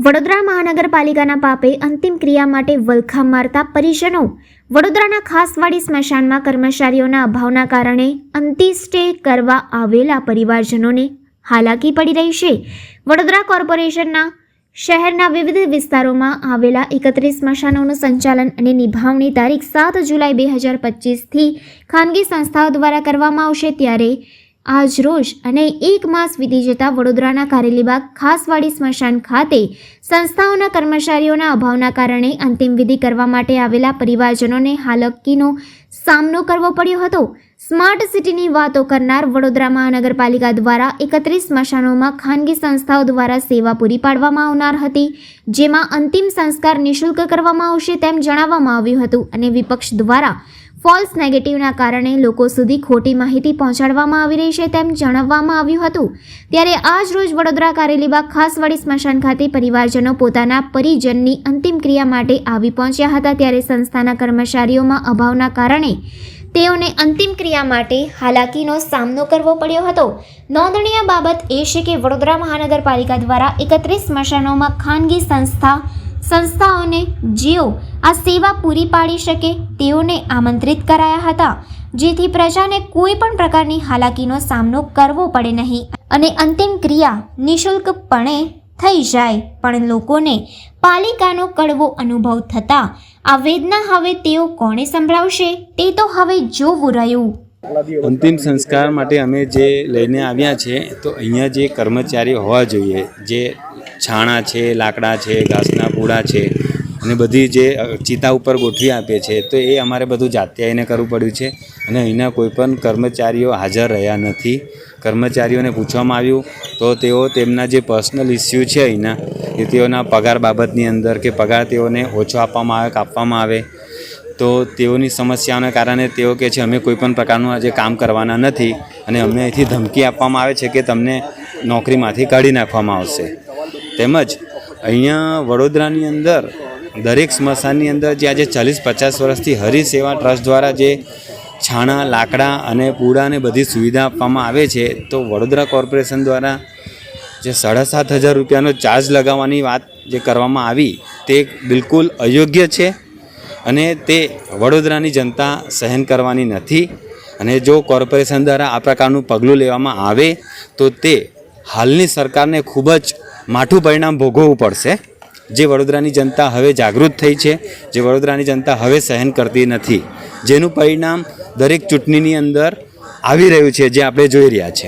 વડોદરા મહાનગરપાલિકાના પાપે અંતિમ ક્રિયા માટે વલખા મારતા પરિજનો. વડોદરાના ખાસવાડી સ્મશાનમાં કર્મચારીઓના અભાવના કારણે અંતિસ્ટે કરવા આવેલા પરિવારજનોને હાલાકી પડી રહી છે. વડોદરા કોર્પોરેશનના શહેરના વિવિધ વિસ્તારોમાં આવેલા એકત્રીસ સ્મશાનોનું સંચાલન અને નિભાવણી તારીખ સાત જુલાઈ બે હજાર પચીસથી ખાનગી સંસ્થાઓ દ્વારા કરવામાં આવશે ત્યારે આજ રોજ અને એક માસ વીતી જતાં વડોદરાના કારેલીબાગ ખાસવાડી સ્મશાન ખાતે સંસ્થાઓના કર્મચારીઓના અભાવના કારણે અંતિમ વિધિ કરવા માટે આવેલા પરિવારજનોને હાલકીનો સામનો કરવો પડ્યો હતો. સ્માર્ટ સિટીની વાતો કરનાર વડોદરા મહાનગરપાલિકા દ્વારા એકત્રીસ સ્મશાનોમાં ખાનગી સંસ્થાઓ દ્વારા સેવા પૂરી પાડવામાં આવનાર હતી, જેમાં અંતિમ સંસ્કાર નિઃશુલ્ક કરવામાં આવશે તેમ જણાવવામાં આવ્યું હતું અને વિપક્ષ દ્વારા ફોલ્સ નેગેટિવના કારણે લોકો સુધી ખોટી માહિતી પહોંચાડવામાં આવી રહી છે તેમ જણાવવામાં આવ્યું હતું. ત્યારે આજ રોજ વડોદરા કારેલીબાગ ખાસવાડી સ્મશાન ખાતે પરિવારજનો પોતાના પરિજનની અંતિમ ક્રિયા માટે આવી પહોંચ્યા હતા ત્યારે સંસ્થાના કર્મચારીઓમાં અભાવના કારણે તેઓને અંતિમ ક્રિયા માટે હાલાકીનો સામનો કરવો પડ્યો હતો. નોંધનીય બાબત એ છે કે વડોદરા મહાનગરપાલિકા દ્વારા એકત્રીસ સ્મશાનોમાં ખાનગી સંસ્થા સંસ્થાઓને જેઓ આ સેવા પૂરી પાડી શકે તેઓને આમંત્રિત કરાયા હતા. જેથી પ્રજાને કોઈ પણ પ્રકારની હાલાકીનો સામનો કરવો પડે નહીં અને અંતિમ ક્રિયા નિઃશુલ્કપણે થઈ જાય. પણ લોકોને પાલિકાનો કડવો અનુભવ થતાં આ વેદના હવે તેઓ કોણે સંભળાવશે તે તો હવે જોવું રહ્યું. અંતિમ સંસ્કાર માટે અમે જે લઈને આવ્યા છે, તો અહીંયા જે કર્મચારી હોવા જોઈએ, જે છાણા છે, લાકડા છે, ઘાસના પૂડા છે અને બધી જે ચિતા ઉપર ગોઠવી આપીએ છીએ તો એ અમારે બધું જાતે આવીને કરવું પડ્યું છે. અને અહીંના કોઈ પણ કર્મચારીઓ હાજર રહ્યા નથી. કર્મચારીઓને પૂછવામાં આવ્યું, તો તેઓ તેમના જે પર્સનલ ઇસ્યુ છે અહીંના, એ તેઓના પગાર બાબતની અંદર કે પગાર તેઓને ઓછો આપવામાં આવે, કાપવામાં આવે, તો તેઓની સમસ્યાઓને કારણે તેઓ કહે છે, અમે કોઈપણ પ્રકારનું આજે કામ કરવાના નથી અને અમને અહીંથી ધમકી આપવામાં આવે છે કે તમને નોકરીમાંથી કાઢી નાખવામાં આવશે. તેમજ અહીંયા વડોદરાની અંદર દરેક સ્મશાનની અંદર જે આજે ચાલીસ પચાસ વર્ષથી હરિસેવા ટ્રસ્ટ દ્વારા જે છાણા, લાકડા અને પૂડાને બધી સુવિધા આપવામાં આવે છે, તો વડોદરા કોર્પોરેશન દ્વારા જે સાડા સાત હજાર રૂપિયાનો ચાર્જ લગાવવાની વાત જે કરવામાં આવી, તે બિલકુલ અયોગ્ય છે અને તે વડોદરાની જનતા સહન કરવાની નથી અને જો કોર્પોરેશન દ્વારા આ પ્રકારનું પગલું લેવામાં આવે, તો તે હાલની સરકારને ખૂબ જ માઠું પરિણામ ભોગવવું પડશે. જે વડોદરાની જનતા હવે જાગૃત થઈ છે, જે વડોદરાની જનતા હવે સહન કરતી નથી. જેનું પરિણામ દરેક ચૂંટણીની અંદર આવી રહ્યું છે, જે આપણે જોઈ રહ્યા છે.